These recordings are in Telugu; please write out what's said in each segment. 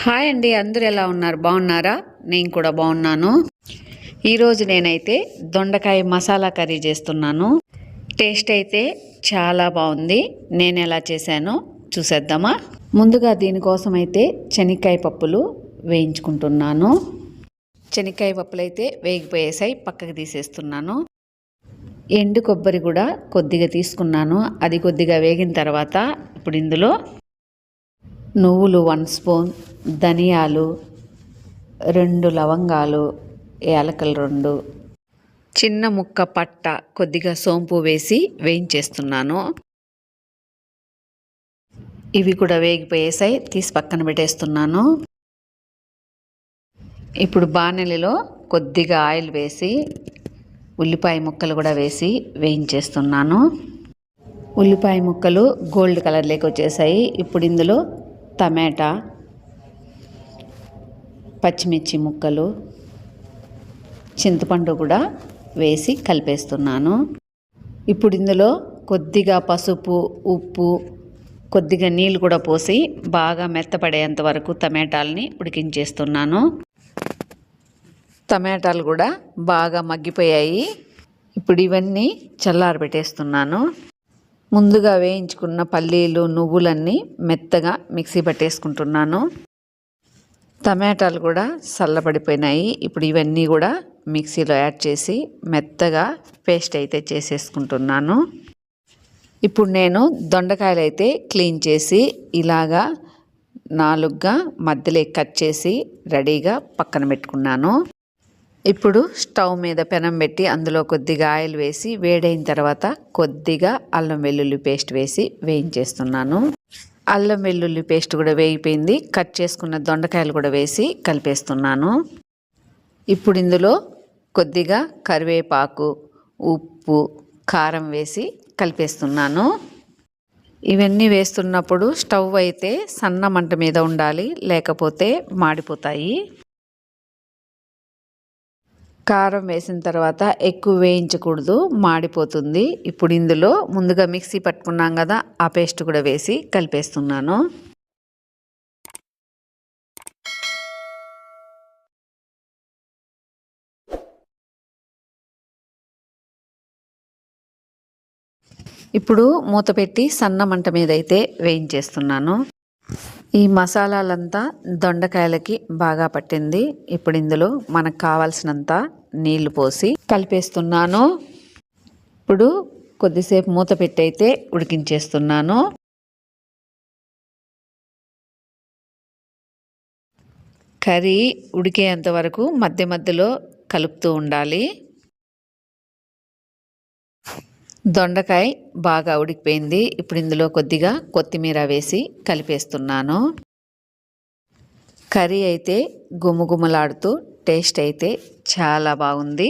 హాయ్ అండి అందరూ ఎలా ఉన్నారు? బాగున్నారా? నేను కూడా బాగున్నాను. ఈరోజు నేనైతే దొండకాయ మసాలా కర్రీ చేస్తున్నాను. టేస్ట్ అయితే చాలా బాగుంది. నేను ఎలా చేశానో చూసేద్దామా? ముందుగా దీనికోసం అయితే శనక్కాయ పప్పులు వేయించుకుంటున్నాను. శనక్కాయ పప్పులు అయితే వేగిపోయేసాయి పక్కకు తీసేస్తున్నాను. ఎండు కొబ్బరి కూడా కొద్దిగా తీసుకున్నాను. అది కొద్దిగా వేగిన తర్వాత ఇప్పుడు ఇందులో నువ్వులు వన్ స్పూన్ ధనియాలు రెండు లవంగాలు ఏలకలు రెండు. చిన్న ముక్క పట్ట కొద్దిగా సోంపు వేసి వేయించేస్తున్నాను. ఇవి కూడా వేగిపోయేసాయి తీసి పక్కన పెట్టేస్తున్నాను. ఇప్పుడు బాణలిలో కొద్దిగా ఆయిల్ వేసి ఉల్లిపాయ ముక్కలు కూడా వేసి వేయించేస్తున్నాను. ఉల్లిపాయ ముక్కలు గోల్డ్ కలర్లోకి వచ్చేసాయి. ఇప్పుడు ఇందులో టమాటా పచ్చిమిర్చి ముక్కలు చింతపండు కూడా వేసి కలిపేస్తున్నాను. ఇప్పుడు ఇందులో కొద్దిగా పసుపు ఉప్పు కొద్దిగా నీళ్ళు కూడా పోసి బాగా మెత్తపడేంత వరకు టమాటాలని ఉడికించేస్తున్నాను. టమాటాలు కూడా బాగా మగ్గిపోయాయి. ఇప్పుడు ఇవన్నీ చల్లారబెట్టేస్తున్నాను. ముందుగా వేయించుకున్న పల్లీలు నువ్వులన్నీ మెత్తగా మిక్సీ పట్టేసుకుంటున్నాను. టమాటాలు కూడా చల్లబడిపోయినాయి ఇప్పుడు ఇవన్నీ కూడా మిక్సీలో యాడ్ చేసి మెత్తగా పేస్ట్ అయితే చేసేసుకుంటున్నాను. ఇప్పుడు నేను దొండకాయలు అయితే క్లీన్ చేసి ఇలాగా నాలుగుగా మధ్యలో కట్ చేసి రెడీగా పక్కన పెట్టుకున్నాను. ఇప్పుడు స్టవ్ మీద పెనం పెట్టి అందులో కొద్దిగా ఆయిల్ వేసి వేడైన తర్వాత కొద్దిగా అల్లం వెల్లుల్లి పేస్ట్ వేసి వేయించేస్తున్నాను. అల్లం వెల్లుల్లి పేస్ట్ కూడా వేగిపోయింది. కట్ చేసుకున్న దొండకాయలు కూడా వేసి కలిపేస్తున్నాను. ఇప్పుడు ఇందులో కొద్దిగా కరివేపాకు ఉప్పు కారం వేసి కలిపేస్తున్నాను. ఇవన్నీ వేస్తున్నప్పుడు స్టవ్ అయితే సన్న మంట మీద ఉండాలి లేకపోతే మాడిపోతాయి. కారం వేసిన తర్వాత ఎక్కువ వేయించకూడదు మాడిపోతుంది. ఇప్పుడు ఇందులో ముందుగా మిక్సీ పట్టుకున్నాం కదా ఆ పేస్ట్ కూడా వేసి కలిపేస్తున్నాను. ఇప్పుడు మూత పెట్టి సన్న మంట మీద అయితే వేయించేస్తున్నాను. ఈ మసాలాలంతా దొండకాయలకి బాగా పట్టింది. ఇప్పుడు ఇందులో మనకు కావాల్సినంత నీళ్ళు పోసి కలిపేస్తున్నాను. ఇప్పుడు కొద్దిసేపు మూత పెట్టయితే ఉడికించేస్తున్నాను. కర్రీ ఉడికేంత వరకు మధ్య మధ్యలో కలుపుతూ ఉండాలి. దొండకాయ బాగా ఉడికిపోయింది. ఇప్పుడు ఇందులో కొద్దిగా కొత్తిమీర వేసి కలిపేస్తున్నాను. కర్రీ అయితే గుమగుమలాడుతూ టేస్ట్ అయితే చాలా బాగుంది.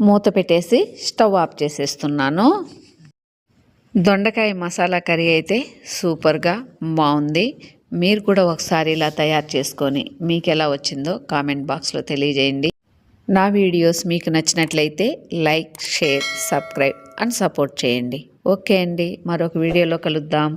మూత పెట్టేసి స్టవ్ ఆఫ్ చేసేస్తున్నాను. దొండకాయ మసాలా కర్రీ అయితే సూపర్గా బాగుంది. మీరు కూడా ఒకసారి ఇలా తయారు చేసుకొని మీకు ఎలా వచ్చిందో కామెంట్ బాక్స్లో తెలియజేయండి. నా వీడియోస్ మీకు నచ్చినట్లయితే like share subscribe and support చేయండి. ఓకే అండి. మరొక వీడియోలో కలుద్దాం.